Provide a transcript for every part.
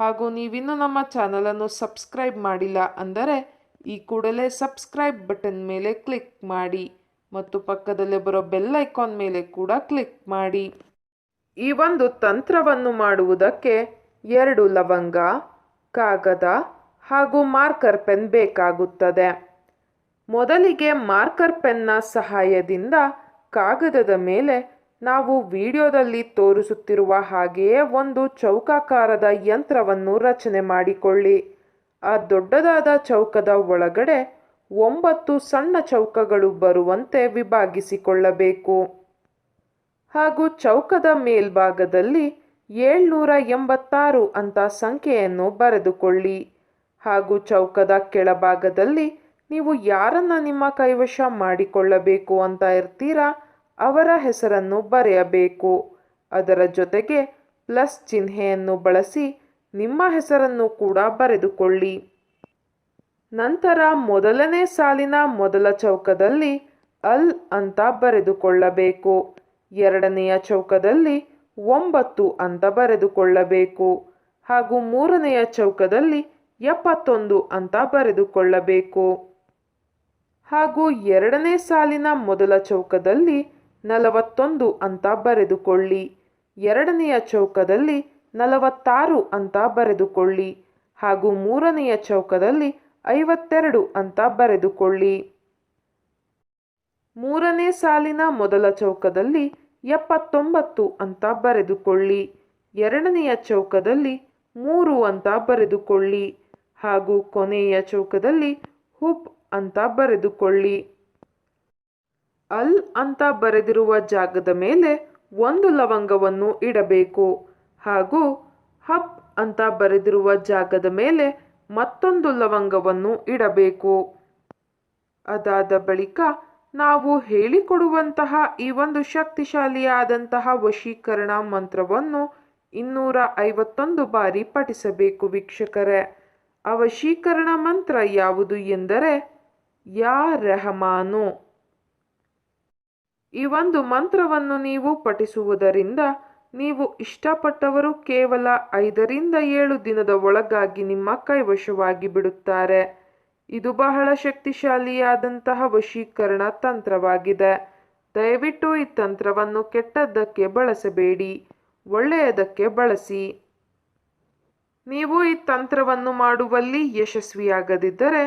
ಹಾಗೂ ನೀವಿನ್ನೂ ನಮ್ಮ ಚಾನಲನ್ನು ಸಬ್ಸ್ಕ್ರೈಬ್ ಮಾಡಿಲ್ಲ ಅಂದರೆ ಈ ಕೂಡಲೇ ಸಬ್ಸ್ಕ್ರೈಬ್ ಬಟನ್ ಮೇಲೆ ಕ್ಲಿಕ್ ಮಾಡಿ ಮತ್ತು ಪಕ್ಕದಲ್ಲೇ ಬರೋ ಬೆಲ್ ಐಕಾನ್ ಮೇಲೆ ಕೂಡ ಕ್ಲಿಕ್ ಮಾಡಿ. ಈ ಒಂದು ತಂತ್ರವನ್ನು ಮಾಡುವುದಕ್ಕೆ ಎರಡು ಲವಂಗ, ಕಾಗದ ಹಾಗೂ ಮಾರ್ಕರ್ ಪೆನ್ ಬೇಕಾಗುತ್ತದೆ. ಮೊದಲಿಗೆ ಮಾರ್ಕರ್ ಪೆನ್ನ ಸಹಾಯದಿಂದ ಕಾಗದದ ಮೇಲೆ ನಾವು ವಿಡಿಯೋದಲ್ಲಿ ತೋರಿಸುತ್ತಿರುವ ಹಾಗೆಯೇ ಒಂದು ಚೌಕಾಕಾರದ ಯಂತ್ರವನ್ನು ರಚನೆ ಮಾಡಿಕೊಳ್ಳಿ. ಆ ದೊಡ್ಡದಾದ ಚೌಕದ ಒಳಗಡೆ ಒಂಬತ್ತು ಸಣ್ಣ ಚೌಕಗಳು ಬರುವಂತೆ ವಿಭಾಗಿಸಿಕೊಳ್ಳಬೇಕು. ಹಾಗೂ ಚೌಕದ ಮೇಲ್ಭಾಗದಲ್ಲಿ ಏಳ್ನೂರ ಎಂಬತ್ತಾರು ಅಂತ ಸಂಖ್ಯೆಯನ್ನು ಬರೆದುಕೊಳ್ಳಿ. ಹಾಗೂ ಚೌಕದ ಕೆಳಭಾಗದಲ್ಲಿ ನೀವು ಯಾರನ್ನು ನಿಮ್ಮ ಕೈವಶ ಮಾಡಿಕೊಳ್ಳಬೇಕು ಅಂತ ಇರ್ತೀರಾ? ಅವರ ಹೆಸರನ್ನು ಬರೆಯಬೇಕು. ಅದರ ಜೊತೆಗೆ ಪ್ಲಸ್ ಚಿಹ್ನೆಯನ್ನು ಬಳಸಿ ನಿಮ್ಮ ಹೆಸರನ್ನು ಕೂಡ ಬರೆದುಕೊಳ್ಳಿ. ನಂತರ ಮೊದಲನೇ ಸಾಲಿನ ಮೊದಲ ಚೌಕದಲ್ಲಿ ಅಲ್ ಅಂತ ಬರೆದುಕೊಳ್ಳಬೇಕು. ಎರಡನೆಯ ಚೌಕದಲ್ಲಿ ಒಂಬತ್ತು ಅಂತ ಬರೆದುಕೊಳ್ಳಬೇಕು. ಹಾಗೂ ಮೂರನೆಯ ಚೌಕದಲ್ಲಿ ಎಪ್ಪತ್ತೊಂದು ಅಂತ ಬರೆದುಕೊಳ್ಳಬೇಕು. ಹಾಗೂ ಎರಡನೇ ಸಾಲಿನ ಮೊದಲ ಚೌಕದಲ್ಲಿ ನಲವತ್ತೊಂದು ಅಂತ ಬರೆದುಕೊಳ್ಳಿ. ಎರಡನೆಯ ಚೌಕದಲ್ಲಿ ನಲವತ್ತಾರು ಅಂತ ಬರೆದುಕೊಳ್ಳಿ. ಹಾಗೂ ಮೂರನೆಯ ಚೌಕದಲ್ಲಿ ಐವತ್ತೆರಡು ಅಂತ ಬರೆದುಕೊಳ್ಳಿ. ಮೂರನೇ ಸಾಲಿನ ಮೊದಲ ಚೌಕದಲ್ಲಿ ಎಪ್ಪತ್ತೊಂಬತ್ತು ಅಂತ ಬರೆದುಕೊಳ್ಳಿ. ಎರಡನೆಯ ಚೌಕದಲ್ಲಿ ಮೂರು ಅಂತ ಬರೆದುಕೊಳ್ಳಿ. ಹಾಗೂ ಕೊನೆಯ ಚೌಕದಲ್ಲಿ ಹುಪ್ ಅಂತ ಬರೆದುಕೊಳ್ಳಿ. ಅಲ್ ಅಂತ ಬರೆದಿರುವ ಜಾಗದ ಮೇಲೆ ಒಂದು ಲವಂಗವನ್ನು ಇಡಬೇಕು. ಹಾಗೂ ಹಪ್ ಅಂತ ಬರೆದಿರುವ ಜಾಗದ ಮೇಲೆ ಮತ್ತೊಂದು ಲವಂಗವನ್ನು ಇಡಬೇಕು. ಅದಾದ ಬಳಿಕ ನಾವು ಹೇಳಿಕೊಡುವಂತಹ ಈ ಒಂದು ಶಕ್ತಿಶಾಲಿಯಾದಂತಹ ವಶೀಕರಣ ಮಂತ್ರವನ್ನು ಇನ್ನೂರ ಐವತ್ತೊಂದು ಬಾರಿ ಪಠಿಸಬೇಕು ವೀಕ್ಷಕರೇ. ಆ ವಶೀಕರಣ ಮಂತ್ರ ಯಾವುದು ಎಂದರೆ, ಯಾ ರೆಹಮಾನು. ಈ ಒಂದು ಮಂತ್ರವನ್ನು ನೀವು ಪಠಿಸುವುದರಿಂದ ನೀವು ಇಷ್ಟಪಟ್ಟವರು ಕೇವಲ ಐದರಿಂದ ಏಳು ದಿನದ ಒಳಗಾಗಿ ನಿಮ್ಮ ಕೈವಶವಾಗಿ ಬಿಡುತ್ತಾರೆ. ಇದು ಬಹಳ ಶಕ್ತಿಶಾಲಿಯಾದಂತಹ ವಶೀಕರಣ ತಂತ್ರವಾಗಿದೆ. ದಯವಿಟ್ಟು ಈ ತಂತ್ರವನ್ನು ಕೆಟ್ಟದ್ದಕ್ಕೆ ಬಳಸಬೇಡಿ, ಒಳ್ಳೆಯದಕ್ಕೆ ಬಳಸಿ. ನೀವು ಈ ತಂತ್ರವನ್ನು ಮಾಡುವಲ್ಲಿ ಯಶಸ್ವಿಯಾಗದಿದ್ದರೆ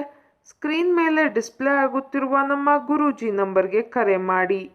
ಸ್ಕ್ರೀನ್ ಮೇಲೆ ಡಿಸ್ಪ್ಲೇ ಆಗುತ್ತಿರುವ ನಮ್ಮ ಗುರೂಜಿ ನಂಬರ್ಗೆ ಕರೆ ಮಾಡಿ.